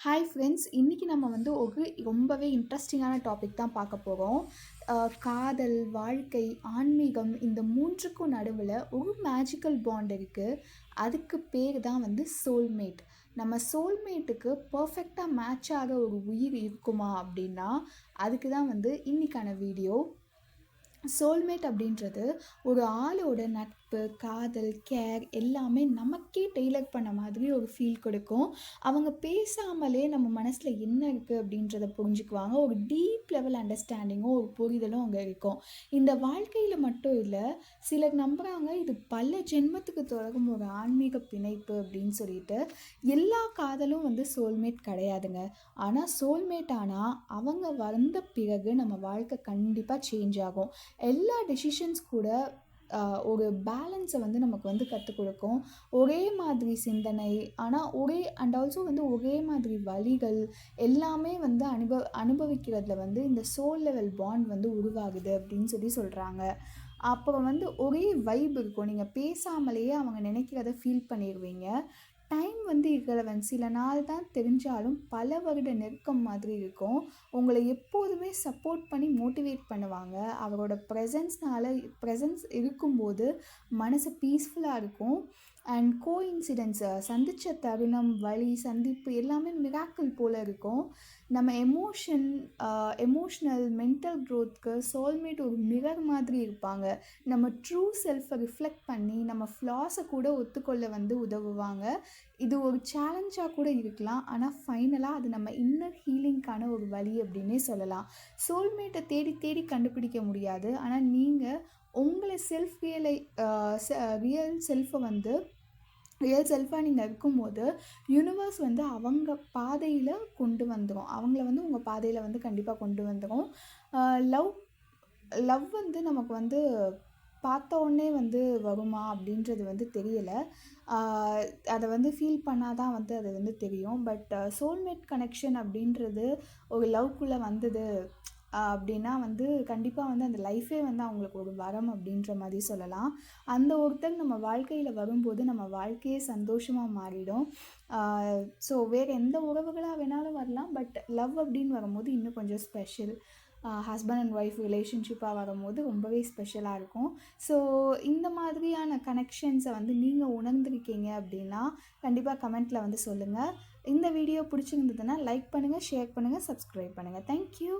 Hi friends இன்றைக்கி நம்ம வந்து ஒரு ரொம்பவே இன்ட்ரெஸ்டிங்கான டாபிக் தான் பார்க்க போகிறோம் காதல் வாழ்க்கை ஆன்மீகம் இந்த மூன்றுக்கும் நடுவில் ஒரு மேஜிக்கல் பாண்ட் இருக்குது அதுக்கு பேர் தான் வந்து சோல்மேட் நம்ம சோல்மேட்டுக்கு பர்ஃபெக்டாக மேட்ச் ஆக ஒரு உயிர் இருக்குமா அப்படின்னா அதுக்கு தான் வந்து இன்றைக்கான வீடியோ சோல்மேட் அப்படின்றது ஒரு ஆளோட நட்பு காதல் கேர் எல்லாமே நமக்கே டெய்லர் பண்ண மாதிரி ஒரு ஃபீல் கொடுக்கும். அவங்க பேசாமலே நம்ம மனசில் என்ன இருக்குது அப்படின்றத புரிஞ்சுக்குவாங்க. ஒரு டீப் லெவல் அண்டர்ஸ்டாண்டிங்கும் ஒரு புரிதலும் அங்கே இருக்கும். இந்த வாழ்க்கையில் மட்டும் இல்லை சிலர் நம்புகிறாங்க இது பல ஜென்மத்துக்கு தொடரும் ஒரு ஆன்மீக பிணைப்பு அப்படின்னு சொல்லிட்டு எல்லா காதலும் வந்து சோல்மேட் கிடையாதுங்க. ஆனால் சோல்மேட் ஆனால் அவங்க வந்த பிறகு நம்ம வாழ்க்கை கண்டிப்பாக சேஞ்ச் ஆகும். எல்லா டெசிஷன்ஸ் கூட ஒரு பேலன்ஸை வந்து நமக்கு வந்து கற்றுக் கொடுக்கும். ஒரே மாதிரி சிந்தனை ஆனால் ஒரே அண்ட் ஆல்சோ வந்து ஒரே மாதிரி வழிகள் எல்லாமே வந்து அனுபவ அனுபவிக்கிறதுல வந்து இந்த சோல் லெவல் பாண்ட் வந்து உருவாகுது அப்படின்னு சொல்லி சொல்கிறாங்க அப்புறம் வந்து ஒரே வைப் இருக்கும். நீங்கள் பேசாமலேயே அவங்க நினைக்கிறத ஃபீல் பண்ணிடுவீங்க. வந்து இரலவன் சில நாள் தான் தெரிஞ்சாலும் பல வருட நெருக்கம் மாதிரி இருக்கும். உங்களை எப்போதுமே சப்போர்ட் பண்ணி மோட்டிவேட் பண்ணுவாங்க. அவரோட ப்ரெசன்ஸ்னால ப்ரெசன்ஸ் இருக்கும்போது மனசு பீஸ்ஃபுல்லாக இருக்கும். அண்ட் கோ இன்சிடென்ட்ஸ் சந்தித்த தருணம் வழி சந்திப்பு எல்லாமே மிராக்கிள் போல் இருக்கும். நம்ம எமோஷன் எமோஷ்னல் மென்டல் க்ரோத்துக்கு சோல்மேட் ஒரு மிரர் மாதிரி இருப்பாங்க. நம்ம ட்ரூ செல்ஃபை ரிஃப்ளெக்ட் பண்ணி நம்ம ஃப்ளாஸை கூட ஒத்துக்கொள்ள வந்து உதவுவாங்க. இது ஒரு சேலஞ்சாக கூட இருக்கலாம். ஆனால் ஃபைனலாக அது நம்ம இன்னர் ஹீலிங்க்கான ஒரு வழி அப்படின்னே சொல்லலாம். சோல்மேட்டை தேடி தேடி கண்டுபிடிக்க முடியாது. ஆனால் நீங்கள் உங்களை செல்ஃப் ரியலை ரியல் செல்ஃபை வந்து ரியல் செல்ஃபாக நீங்கள் இருக்கும்போது யூனிவர்ஸ் வந்து அவங்க பாதையில் கொண்டு வந்துடும் அவங்கள வந்து உங்கள் பாதையில் வந்து கண்டிப்பாக கொண்டு வந்துடும் லவ் லவ் வந்து நமக்கு வந்து பார்த்த உடனே வந்து வருமா அப்படின்றது வந்து தெரியலை. அதை வந்து ஃபீல் பண்ணால் தான் வந்து அது வந்து தெரியும். பட் சோல்மேட் கனெக்ஷன் அப்படின்றது ஒரு லவ்க்குள்ளே வந்தது அப்படின்னா வந்து கண்டிப்பாக வந்து அந்த லைஃபே வந்து அவங்களுக்கு ஒரு வரம் அப்படின்ற மாதிரி சொல்லலாம். அந்த ஒருத்தர் நம்ம வாழ்க்கையில் வரும்போது நம்ம வாழ்க்கையே சந்தோஷமாக மாறிடும். ஸோ வேறு எந்த உறவுகளாக வேணாலும் வரலாம். பட் லவ் அப்படின்னு வரும்போது இன்னும் கொஞ்சம் ஸ்பெஷல் ஹஸ்பண்ட் அண்ட் ஒய்ஃப் ரிலேஷன்ஷிப்பாக வரும்போது ரொம்பவே ஸ்பெஷலாக இருக்கும். ஸோ இந்த மாதிரியான கனெக்ஷன்ஸை வந்து நீங்கள் உணர்ந்திருக்கீங்க அப்படின்னா கண்டிப்பாக கமெண்ட்டில் வந்து சொல்லுங்கள் இந்த வீடியோ பிடிச்சிருந்ததுன்னா லைக் பண்ணுங்கள் ஷேர் பண்ணுங்கள் சப்ஸ்கிரைப் பண்ணுங்கள் தேங்க்யூ